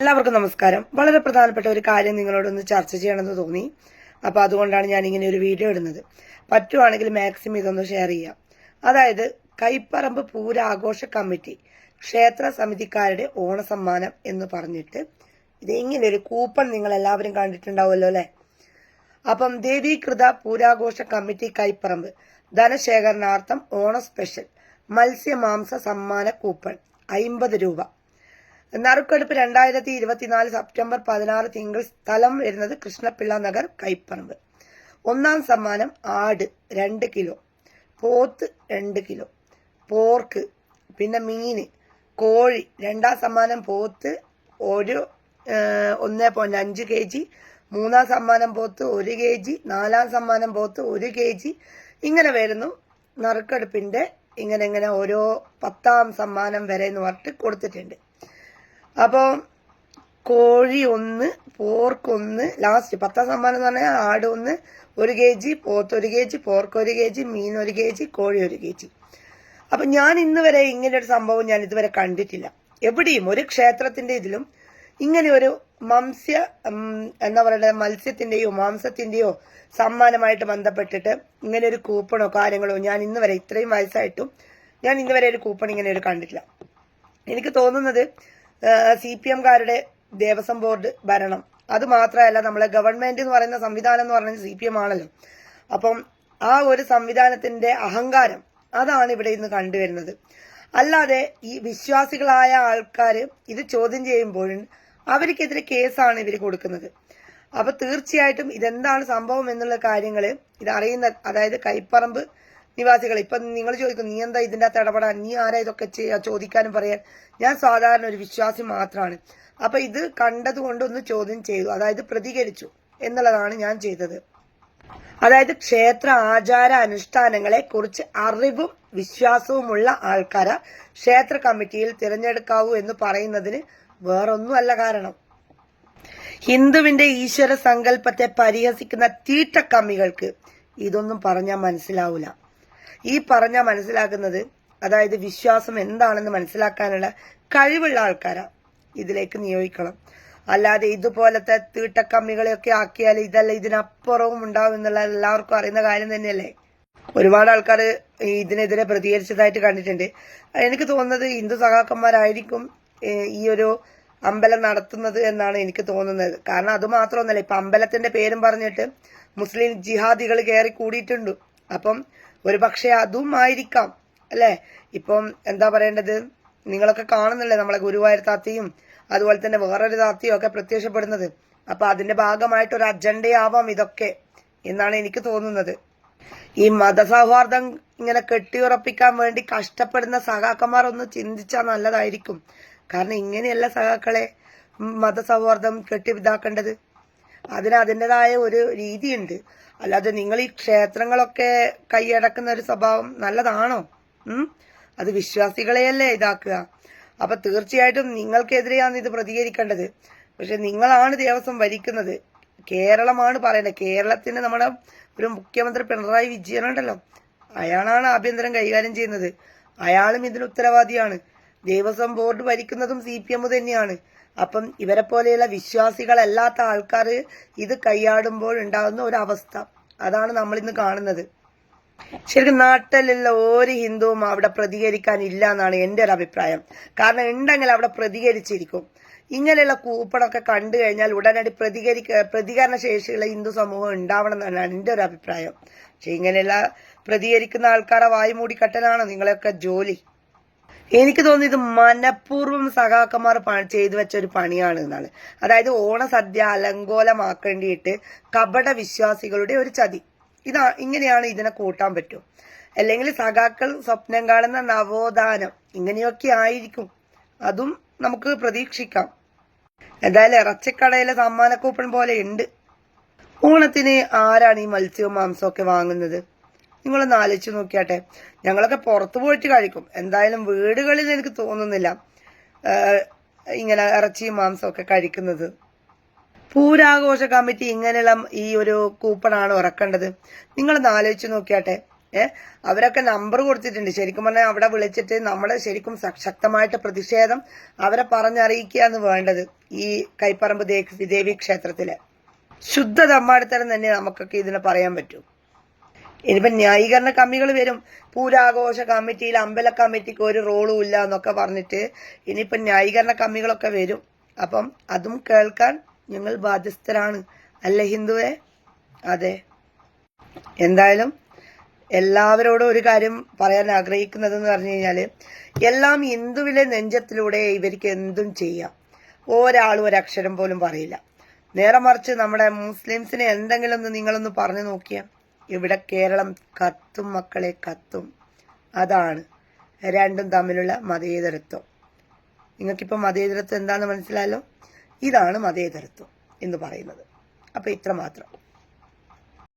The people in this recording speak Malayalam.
എല്ലാവർക്കും നമസ്കാരം. വളരെ പ്രധാനപ്പെട്ട ഒരു കാര്യം നിങ്ങളോടൊന്ന് ചർച്ച ചെയ്യണമെന്ന് തോന്നി. അപ്പോൾ അതുകൊണ്ടാണ് ഞാൻ ഇങ്ങനെ ഒരു വീഡിയോ ഇടുന്നത്. പറ്റുവാണെങ്കിൽ മാക്സിമം ഇതൊന്ന് ഷെയർ ചെയ്യാം. അതായത് കൈപ്പറമ്പ് പൂരാഘോഷ കമ്മിറ്റി ക്ഷേത്ര സമിതിക്കാരുടെ ഓണസമ്മാനം എന്ന് പറഞ്ഞിട്ട് ഇത് ഇങ്ങനെ ഒരു കൂപ്പൺ നിങ്ങൾ എല്ലാവരും കണ്ടിട്ടുണ്ടാവുമല്ലോ അല്ലേ? അപ്പം ദേവീകൃത പൂരാഘോഷ കമ്മിറ്റി കൈപ്പറമ്പ് ധനശേഖരണാർത്ഥം ഓണ സ്പെഷ്യൽ മത്സ്യമാംസ സമ്മാന കൂപ്പൺ അയിമ്പത് രൂപ. നറുക്കെടുപ്പ് രണ്ടായിരത്തി ഇരുപത്തിനാല് സെപ്റ്റംബർ പതിനാറ് തിങ്കൾ സ്ഥലം വരുന്നത് കൃഷ്ണപിള്ള നഗർ കൈപ്പറമ്പ്. ഒന്നാം സമ്മാനം ആട് രണ്ട് കിലോ പോത്ത് രണ്ട് കിലോ പോർക്ക് പിന്നെ മീൻ കോഴി രണ്ടാം സമ്മാനം പോത്ത് ഒരു ഒന്ന് പോയിന്റ് അഞ്ച് കെ ജി മൂന്നാം സമ്മാനം പോത്ത് ഒരു കെ ജി നാലാം സമ്മാനം പോത്ത് ഒരു കെ ജി. ഇങ്ങനെ വരുന്നു. നറുക്കെടുപ്പിന്റെ ഇങ്ങനെ ഇങ്ങനെ ഓരോ പത്താം സമ്മാനം വരെ എന്ന് പറഞ്ഞിട്ട് കൊടുത്തിട്ടുണ്ട്. അപ്പോൾ കോഴി ഒന്ന് പോർക്ക് ഒന്ന് ലാസ്റ്റ് പത്താം സമ്മാനം എന്ന് പറഞ്ഞാൽ ആട് ഒന്ന് ഒരു കെ ജി പോത്ത് ഒരു കെ ജി പോർക്ക് ഒരു കെ ജി മീൻ ഒരു കെ ജി കോഴി ഒരു കെ ജി അപ്പൊ ഞാൻ ഇന്ന് വരെ ഇങ്ങനെ ഒരു സംഭവം ഞാൻ ഇതുവരെ കണ്ടിട്ടില്ല. എവിടെയും ഒരു ക്ഷേത്രത്തിന്റെ ഇതിലും ഇങ്ങനെ ഒരു മത്സ്യ ഉം, എന്താ പറയുക മത്സ്യത്തിന്റെയോ മാംസത്തിന്റെയോ സമ്മാനമായിട്ട് ബന്ധപ്പെട്ടിട്ട് ഇങ്ങനെ ഒരു കൂപ്പണോ കാര്യങ്ങളോ ഞാൻ ഇന്ന് വരെ ഇത്രയും വയസ്സായിട്ടും ഞാൻ ഇന്ന് വരെ ഒരു കൂപ്പൺ ഇങ്ങനെ ഒരു കണ്ടിട്ടില്ല. എനിക്ക് തോന്നുന്നത് സി പി എംകാരുടെ ദേവസ്വം ബോർഡ് ഭരണം. അത് മാത്രമല്ല നമ്മളെ ഗവൺമെന്റ് എന്ന് പറയുന്ന സംവിധാനം എന്ന് പറയുന്നത് സി പി എം ആണല്ലോ. അപ്പം ആ ഒരു സംവിധാനത്തിന്റെ അഹങ്കാരം അതാണ് ഇവിടെ ഇന്ന് കണ്ടുവരുന്നത്. അല്ലാതെ ഈ വിശ്വാസികളായ ആൾക്കാർ ഇത് ചോദ്യം ചെയ്യുമ്പോഴും അവർക്കെതിരെ കേസാണ് ഇവർ കൊടുക്കുന്നത്. അപ്പൊ തീർച്ചയായിട്ടും ഇതെന്താണ് സംഭവം എന്നുള്ള കാര്യങ്ങൾ ഇത് അറിയുന്ന അതായത് കൈപ്പറമ്പ് നിവാസികൾ ഇപ്പൊ നിങ്ങൾ ചോദിക്കും നീ എന്താ ഇതിന്റെ അകത്ത് ഇടപെടാൻ? നീ ആരാ ഇതൊക്കെ ചെയ്യാ? ചോദിക്കാനും പറയാൻ? ഞാൻ സാധാരണ ഒരു വിശ്വാസി മാത്രമാണ് അപ്പൊ ഇത് കണ്ടതുകൊണ്ട് ഒന്ന് ചോദ്യം ചെയ്തു. അതായത് പ്രതികരിച്ചു എന്നുള്ളതാണ് ഞാൻ ചെയ്തത്. അതായത് ക്ഷേത്ര ആചാര അനുഷ്ഠാനങ്ങളെ കുറിച്ച് അറിവും വിശ്വാസവുമുള്ള ആൾക്കാരെ ക്ഷേത്ര കമ്മിറ്റിയിൽ തിരഞ്ഞെടുക്കാവൂ എന്ന് പറയുന്നതിന് വേറൊന്നുമല്ല കാരണം. ഹിന്ദുവിന്റെ ഈശ്വര സങ്കല്പത്തെ പരിഹസിക്കുന്ന തീറ്റക്കമ്മികൾക്ക് ഇതൊന്നും പറഞ്ഞാൽ മനസ്സിലാവൂല. ഈ പറഞ്ഞാൽ മനസ്സിലാക്കുന്നത് അതായത് വിശ്വാസം എന്താണെന്ന് മനസ്സിലാക്കാനുള്ള കഴിവുള്ള ആൾക്കാരാ ഇതിലേക്ക് നിയോഗിക്കണം. അല്ലാതെ ഇതുപോലത്തെ തീട്ട തീട്ടക്കമ്മികളെയൊക്കെ ആക്കിയാൽ ഇതല്ല ഇതിനപ്പുറവും ഉണ്ടാവും എന്നുള്ള എല്ലാവർക്കും അറിയുന്ന കാര്യം തന്നെയല്ലേ? ഒരുപാട് ആൾക്കാർ ഇതിനെതിരെ പ്രതികരിച്ചതായിട്ട് കണ്ടിട്ടുണ്ട്. എനിക്ക് തോന്നുന്നത് ഹിന്ദു സഖാക്കന്മാരായിരിക്കും ഏഹ്, ഈ ഒരു അമ്പലം നടത്തുന്നത് എന്നാണ് എനിക്ക് തോന്നുന്നത്. കാരണം അത് മാത്രമൊന്നല്ല ഇപ്പൊ അമ്പലത്തിന്റെ പേരും പറഞ്ഞിട്ട് മുസ്ലിം ജിഹാദികൾ കയറി കൂടിയിട്ടുണ്ട്. അപ്പം ഒരു പക്ഷേ അതും ആയിരിക്കാം അല്ലേ? ഇപ്പം എന്താ പറയേണ്ടത്? നിങ്ങളൊക്കെ കാണുന്നില്ലേ നമ്മളെ ഗുരുവായൂർ താത്തയും അതുപോലെ തന്നെ വേറൊരു താത്തയും ഒക്കെ പ്രത്യക്ഷപ്പെടുന്നത്. അപ്പൊ അതിന്റെ ഭാഗമായിട്ട് ഒരു അജണ്ടയാവാം ഇതൊക്കെ എന്നാണ് എനിക്ക് തോന്നുന്നത്. ഈ മതസൗഹാർദ്ദം ഇങ്ങനെ കെട്ടിയുറപ്പിക്കാൻ വേണ്ടി കഷ്ടപ്പെടുന്ന സഹാക്കന്മാർ ഒന്ന് ചിന്തിച്ചാൽ നല്ലതായിരിക്കും. കാരണം ഇങ്ങനെയല്ല സഹാക്കളെ മതസൗഹാർദ്ദം കെട്ടി ഇതാക്കേണ്ടത്. അതിന് അതിന്റെതായ ഒരു രീതിയുണ്ട്. അല്ലാതെ നിങ്ങൾ ഈ ക്ഷേത്രങ്ങളൊക്കെ കൈയടക്കുന്ന ഒരു സ്വഭാവം നല്ലതാണോ? അത് വിശ്വാസികളെയല്ലേ ഇതാക്കുക. അപ്പൊ തീർച്ചയായിട്ടും നിങ്ങൾക്കെതിരെയാണ് ഇത് പ്രതികരിക്കേണ്ടത്. പക്ഷെ നിങ്ങളാണ് ദേവസ്വം ഭരിക്കുന്നത്. കേരളമാണ് പറയുന്നത്. കേരളത്തിന് നമ്മുടെ ഒരു മുഖ്യമന്ത്രി പിണറായി വിജയൻ ഉണ്ടല്ലോ. അയാളാണ് ആഭ്യന്തരം കൈകാര്യം ചെയ്യുന്നത്. അയാളും ഇതിന് ഉത്തരവാദിയാണ്. ദേവസ്വം ബോർഡ് ഭരിക്കുന്നതും സി പി തന്നെയാണ്. അപ്പം ഇവരെ പോലെയുള്ള വിശ്വാസികളല്ലാത്ത ആൾക്കാർ ഇത് കൈയാടുമ്പോൾ ഉണ്ടാകുന്ന ഒരു അവസ്ഥ അതാണ് നമ്മൾ ഇന്ന് കാണുന്നത്. ശരിക്കും നാട്ടിലുള്ള ഒരു ഹിന്ദുവും അവിടെ പ്രതികരിക്കാനില്ല എന്നാണ് എന്റെ ഒരു അഭിപ്രായം. കാരണം ഉണ്ടെങ്കിൽ അവിടെ പ്രതികരിച്ചിരിക്കും. ഇങ്ങനെയുള്ള കൂപ്പണൊക്കെ കണ്ടു കഴിഞ്ഞാൽ ഉടനടി പ്രതികരിക്ക പ്രതികരണ ശേഷിയുള്ള ഹിന്ദു സമൂഹം ഉണ്ടാവണം എന്നാണ് എന്റെ ഒരു അഭിപ്രായം. പക്ഷെ ഇങ്ങനെയുള്ള പ്രതികരിക്കുന്ന ആൾക്കാരെ വായി മൂടിക്കട്ടലാണ് നിങ്ങളെയൊക്കെ ജോലി? എനിക്ക് തോന്നിയത് മനഃപൂർവം സഖാക്കന്മാർ ചെയ്തു വെച്ച ഒരു പണിയാണ് എന്നാണ്. അതായത് ഓണസദ്യ അലങ്കോലമാക്കേണ്ടിയിട്ട് കപട വിശ്വാസികളുടെ ഒരു ചതി. ഇതാ ഇങ്ങനെയാണ് ഇതിനെ കൂട്ടാൻ പറ്റും. അല്ലെങ്കിൽ സഖാക്കൾ സ്വപ്നം കാണുന്ന നവോത്ഥാനം ഇങ്ങനെയൊക്കെ ആയിരിക്കും. അതും നമുക്ക് പ്രതീക്ഷിക്കാം. എന്തായാലും ഇറച്ചിക്കടയിലെ സമ്മാന കൂപ്പൺ പോലെ ഉണ്ട്. ഓണത്തിന് ആരാണ് ഈ മത്സ്യവും മാംസവും ഒക്കെ വാങ്ങുന്നത്? നിങ്ങളൊന്ന് ആലോചിച്ച് നോക്കിയാട്ടെ. ഞങ്ങളൊക്കെ പുറത്തു പോയിട്ട് കഴിക്കും. എന്തായാലും വീടുകളിൽ എനിക്ക് തോന്നുന്നില്ല ഇങ്ങനെ ഇറച്ചിയും മാംസമൊക്കെ കഴിക്കുന്നത്. പൂരാഘോഷ കമ്മിറ്റി ഇങ്ങനെയുള്ള ഈ ഒരു കൂപ്പണാണ് ഇറക്കേണ്ടത്. നിങ്ങളൊന്ന് ആലോചിച്ച് നോക്കിയാട്ടെ. ഏഹ് അവരൊക്കെ നമ്പർ കൊടുത്തിട്ടുണ്ട്. ശരിക്കും പറഞ്ഞാൽ അവിടെ വിളിച്ചിട്ട് നമ്മൾ ശരിക്കും ശക്തമായിട്ട് പ്രതിഷേധം അവരെ പറഞ്ഞറിയിക്കുക എന്ന് വേണ്ടത് ഈ കൈപ്പറമ്പ് ദേവി ക്ഷേത്രത്തിൽ. ശുദ്ധ തമ്മാടിത്തരം തന്നെ നമുക്കൊക്കെ ഇതിനെ പറയാൻ പറ്റൂ. ഇനിയിപ്പം ന്യായീകരണ കമ്മികൾ വരും. പൂരാഘോഷ കമ്മിറ്റിയിൽ അമ്പല കമ്മിറ്റിക്ക് ഒരു റോളും ഇല്ല എന്നൊക്കെ പറഞ്ഞിട്ട് ഇനിയിപ്പം ന്യായീകരണ കമ്മികളൊക്കെ വരും. അപ്പം അതും കേൾക്കാൻ ഞങ്ങൾ ബാധ്യസ്ഥരാണ്. അല്ലേ ഹിന്ദുവേ? അതെ. എന്തായാലും എല്ലാവരോടും ഒരു കാര്യം പറയാൻ ആഗ്രഹിക്കുന്നത് എന്ന് പറഞ്ഞു കഴിഞ്ഞാൽ എല്ലാം ഹിന്ദുവിലെ നെഞ്ചത്തിലൂടെ ഇവർക്ക് എന്തും ചെയ്യാം. ഒരാളും ഒരക്ഷരം പോലും പറയില്ല. നേരെ മറിച്ച് നമ്മുടെ മുസ്ലിംസിനെ എന്തെങ്കിലും ഒന്ന് നിങ്ങളൊന്ന് പറഞ്ഞു നോക്കിയാൽ ഇവിടെ കേരളം കത്തും മക്കളെ കത്തും. അതാണ് രണ്ടും തമ്മിലുള്ള മതേതരത്വം. നിങ്ങൾക്കിപ്പോൾ മതേതരത്വം എന്താണെന്ന് മനസ്സിലായല്ലോ? ഇതാണ് മതേതരത്വം എന്ന് പറയുന്നത്. അപ്പോൾ ഇത്ര മാത്രം